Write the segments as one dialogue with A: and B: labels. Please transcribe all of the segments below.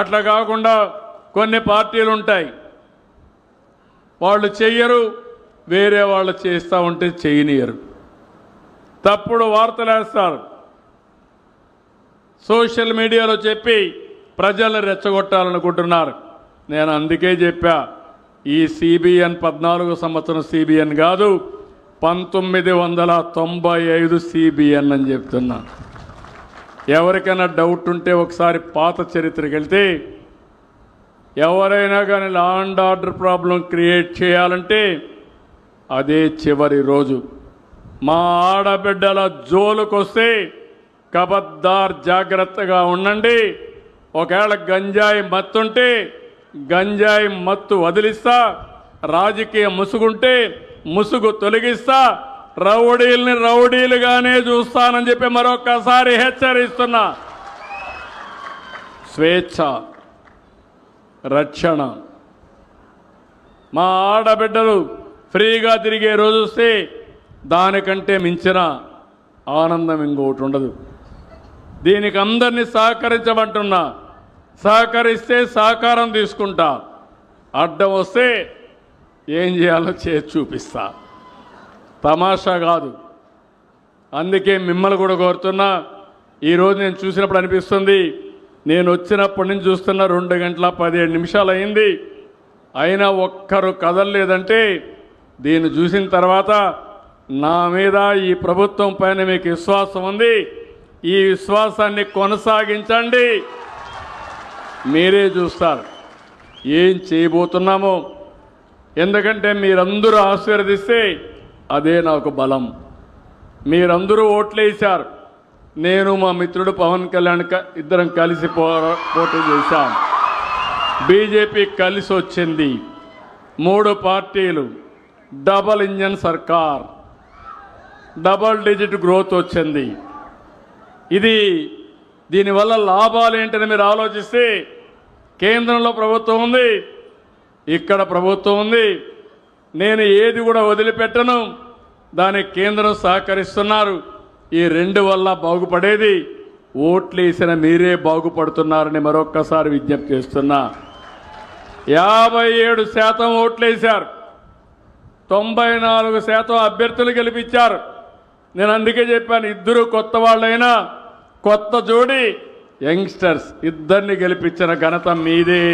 A: అట్లా కాకుండా కొన్ని పార్టీలు ఉంటాయి వాళ్ళు చెయ్యరు వేరే వాళ్ళు చేస్తూ ఉంటే చేయనియరు. తప్పుడు వార్తలు వేస్తారు సోషల్ మీడియాలో చెప్పి ప్రజలు రెచ్చగొట్టాలనుకుంటున్నారు. నేను అందుకే చెప్పా ఈ సిబిఎన్ పద్నాలుగు సంవత్సరం సిబిఎన్ కాదు పంతొమ్మిది వందల తొంభై ఐదు సిబిఎన్ అని చెప్తున్నాను. ఎవరికైనా డౌట్ ఉంటే ఒకసారి పాత చరిత్రకి వెళ్తే ఎవరైనా కానీ law and order problem create చేయాలంటే అదే చివరి రోజు. మా ఆడబిడ్డల జోలుకొస్తే కబద్దార్ జాగ్రత్తగా ఉండండి. ఒకవేళ గంజాయి మత్తుంటే గంజాయి మత్తు వదిలిస్తా. రాజకీయ ముసుగుంటే ముసుగు తొలగిస్తా. రౌడీల్ని రౌడీలుగానే చూస్తానని చెప్పి మరొక్కసారి హెచ్చరిస్తున్నా. స్వేచ్ఛ రక్షణ. మా ఆడబిడ్డలు ఫ్రీగా తిరిగే రోజు వస్తే దానికంటే మించిన ఆనందం ఇంకోటి ఉండదు. దీనికి అందరినీ సహకరించమంటున్నా. సహకరిస్తే సహకారం తీసుకుంటా. అడ్డం వస్తే ఏం చేయాలో చేసి చూపిస్తా. తమాషా కాదు. అందుకే మిమ్మల్ని కూడా కోరుతున్నా ఈరోజు నేను చూసినప్పుడు అనిపిస్తుంది నేను వచ్చినప్పటి నుంచి చూస్తున్న రెండు గంటల పదిహేడు నిమిషాలు అయింది. అయినా ఒక్కరు కదలలేదంటే దీన్ని చూసిన తర్వాత నా మీద ఈ ప్రభుత్వం పైన మీకు విశ్వాసం ఉంది. ఈ విశ్వాసాన్ని కొనసాగించండి. మీరే చూస్తారు ఏం చేయబోతున్నామో. ఎందుకంటే మీరందరూ ఆశీర్వదిస్తే అదే నాకు బలం. మీరందరూ ఓట్లేశారు నేను మా మిత్రుడు పవన్ కళ్యాణ్ ఇద్దరం కలిసి పో పోటీ చేశాం. బీజేపీ కలిసి వచ్చింది మూడు పార్టీలు. డబల్ ఇంజన్ సర్కార్. డబల్ డిజిట్ గ్రోత్ వచ్చింది. ఇది దీనివల్ల లాభాలు ఏంటని మీరు ఆలోచిస్తే కేంద్రంలో ప్రభుత్వం ఉంది ఇక్కడ ప్రభుత్వం ఉంది. నేను ఏది కూడా వదిలిపెట్టను. దానికి కేంద్రం సహకరిస్తున్నారు. ఈ రెండు వల్ల బాగుపడేది ఓట్లేసిన మీరే బాగుపడుతున్నారని మరొక్కసారి విజ్ఞప్తి చేస్తున్నా. యాభై ఏడు శాతం ఓట్లేశారు తొంభై నాలుగు శాతం అభ్యర్థులు గెలిపించారు. నేను అందుకే చెప్పాను ఇద్దరు కొత్త వాళ్ళైనా కొత్త జోడి యంగ్స్టర్స్ ఇద్దరిని గెలిపించిన ఘనత మీదే.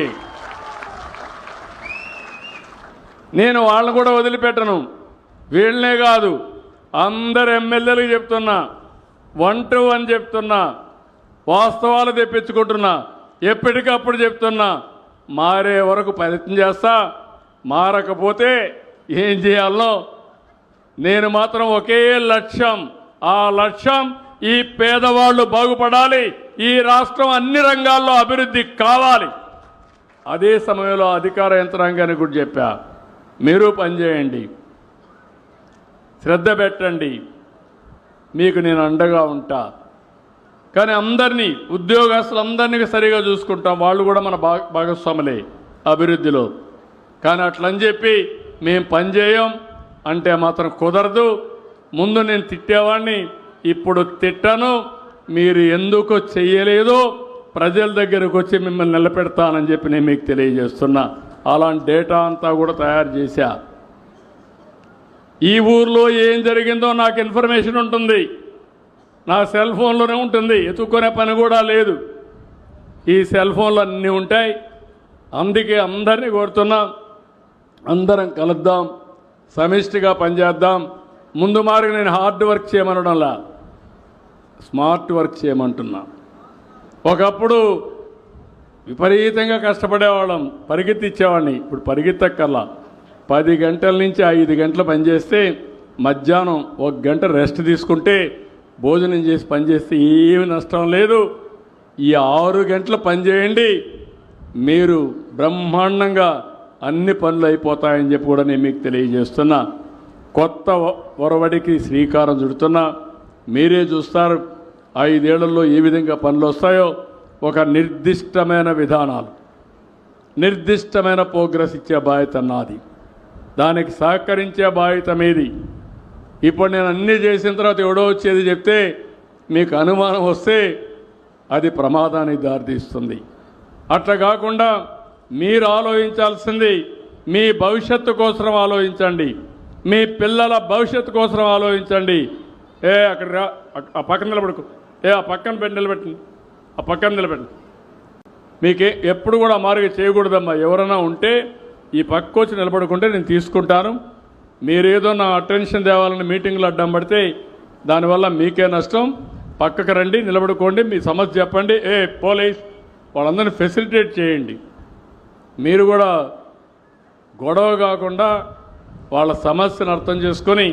A: నేను వాళ్ళని కూడా వదిలిపెట్టను. వీళ్ళనే కాదు అందరు ఎమ్మెల్యేలకు చెప్తున్నా వన్ టు వన్ చెప్తున్నా వాస్తవాలు తెప్పించుకుంటున్నా ఎప్పటికప్పుడు చెప్తున్నా మారే వరకు ప్రయత్నం చేస్తా మారకపోతే ఏం చేయాలో? నేను మాత్రం ఒకే లక్ష్యం ఆ లక్ష్యం ఈ పేదవాళ్ళు బాగుపడాలి ఈ రాష్ట్రం అన్ని రంగాల్లో అభివృద్ధి కావాలి. అదే సమయంలో అధికార యంత్రాంగాన్ని కూడా చెప్పా మీరు పనిచేయండి. శ్రద్ధ పెట్టండి. మీకు నేను అండగా ఉంటా. కానీ అందరినీ ఉద్యోగస్తులందరినీ సరిగా చూసుకుంటాం. వాళ్ళు కూడా మన భా భాగస్వాములే అభివృద్ధిలో. కానీ అట్లని చెప్పి మేము పనిచేయం అంటే మాత్రం కుదరదు. ముందు నేను తిట్టేవాడిని ఇప్పుడు తిట్టను. మీరు ఎందుకు చేయలేదు ప్రజల దగ్గరకు వచ్చి మిమ్మల్ని నిలబెడతానని చెప్పి నేను మీకు తెలియజేస్తున్నా. అలాంటి డేటా అంతా కూడా తయారు చేశా. ఈ ఊర్లో ఏం జరిగిందో నాకు ఇన్ఫర్మేషన్ ఉంటుంది. నా సెల్ ఫోన్లోనే ఉంటుంది. ఎత్తుక్కునే పని కూడా లేదు. ఈ సెల్ ఫోన్లు అన్నీ ఉంటాయి. అందుకే అందరినీ కోరుతున్నాం. అందరం కలుద్దాం. సమిష్టిగా పనిచేద్దాం. ముందు మారుగా నేను హార్డ్ వర్క్ చేయమనడంలా. స్మార్ట్ వర్క్ చేయమంటున్నా. ఒకప్పుడు విపరీతంగా కష్టపడేవాళ్ళం. పరిగెత్తిచ్చేవాడిని. ఇప్పుడు పరిగెత్తక్కర్లా. పది గంటల నుంచి ఐదు గంటలు పనిచేస్తే మధ్యాహ్నం ఒక గంట రెస్ట్ తీసుకుంటే భోజనం చేసి పనిచేస్తే ఏమి నష్టం లేదు. ఈ ఆరు గంటలు పనిచేయండి. మీరు బ్రహ్మాండంగా అన్ని పనులు అయిపోతాయని చెప్పి కూడా నేను మీకు తెలియజేస్తున్నా. కొత్త ఒరవడికి శ్రీకారం చుడుతున్నా. మీరే చూస్తారు ఐదేళ్ళలో ఏ విధంగా పనులు వస్తాయో. ఒక నిర్దిష్టమైన విధానాలు. నిర్దిష్టమైన ప్రోగ్రెస్ ఇచ్చే బాధ్యత నాది. దానికి సహకరించే బాధ్యత మీది. ఇప్పుడు నేను అన్నీ చేసిన తర్వాత ఎవడో వచ్చేది చెప్తే మీకు అనుమానం వస్తే అది ప్రమాదానికి దారితీస్తుంది. అట్లా కాకుండా మీరు ఆలోచించాల్సింది మీ భవిష్యత్తు కోసం ఆలోచించండి. మీ పిల్లల భవిష్యత్తు కోసం ఆలోచించండి. ఏ అక్కడ ఆ- పక్కన నిలబడుకో. ఏ ఆ పక్కన పెట్టి నిలబెట్టండి. ఆ పక్కన నిలబెట్టండి. మీకే ఎప్పుడు కూడా మార్గ చేయకూడదమ్మా. ఎవరైనా ఉంటే ఈ పక్క వచ్చి నిలబడుకుంటే నేను తీసుకుంటాను. మీరేదో నా అటెన్షన్ తేవాలని మీటింగ్లో అడ్డం పడితే దానివల్ల మీకే నష్టం. పక్కకు రండి నిలబడుకోండి మీ సమస్య చెప్పండి. ఏ పోలీస్ వాళ్ళందరినీ ఫెసిలిటేట్ చేయండి. మీరు కూడా గొడవ కాకుండా వాళ్ళ సమస్యను అర్థం చేసుకొని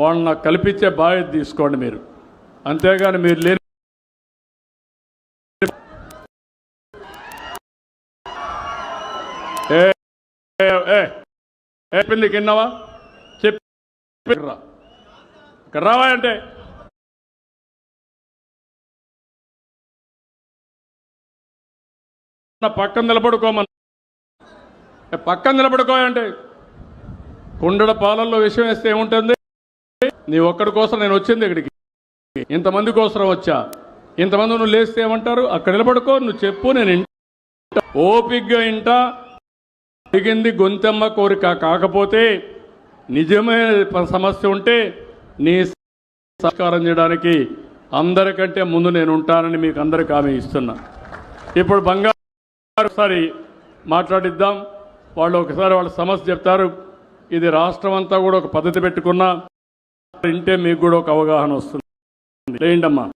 A: వాళ్ళని నాకు కల్పించే బాధ్యత తీసుకోండి మీరు. అంతేగాని మీరు లేని చెప్పింది కిన్నావా చెప్పి ఇక్కడ రావా అంటే. పక్కన నిలబడుకోమని. పక్కన నిలబడుకో అంటే. కుండల పాలల్లో విషయం వేస్తే ఏముంటుంది? నీ ఒక్కడి కోసం నేను వచ్చింది ఇక్కడికి. ఇంతమంది కోసం వచ్చా? ఇంతమంది నువ్వు లేస్తే ఏమంటారు? అక్కడ నిలబడుకో నువ్వు చెప్పు నేను ఇంట ఓపిగ్గా ఇంటా. అడిగింది గొంతెమ్మ కోరిక కాకపోతే నిజమైన సమస్య ఉంటే నీ సహకారం చేయడానికి అందరికంటే ముందు నేను ఉంటానని మీకు అందరికి హామీ ఇస్తున్నా. ఇప్పుడు బంగారు ఒకసారి మాట్లాడిద్దాం. వాళ్ళు ఒకసారి వాళ్ళ సమస్య చెప్తారు. ఇది రాష్ట్రం అంతా కూడా ఒక పద్ధతి పెట్టుకున్నా వింటే మీకు కూడా ఒక అవగాహన వస్తుంది. లేండమ్మా.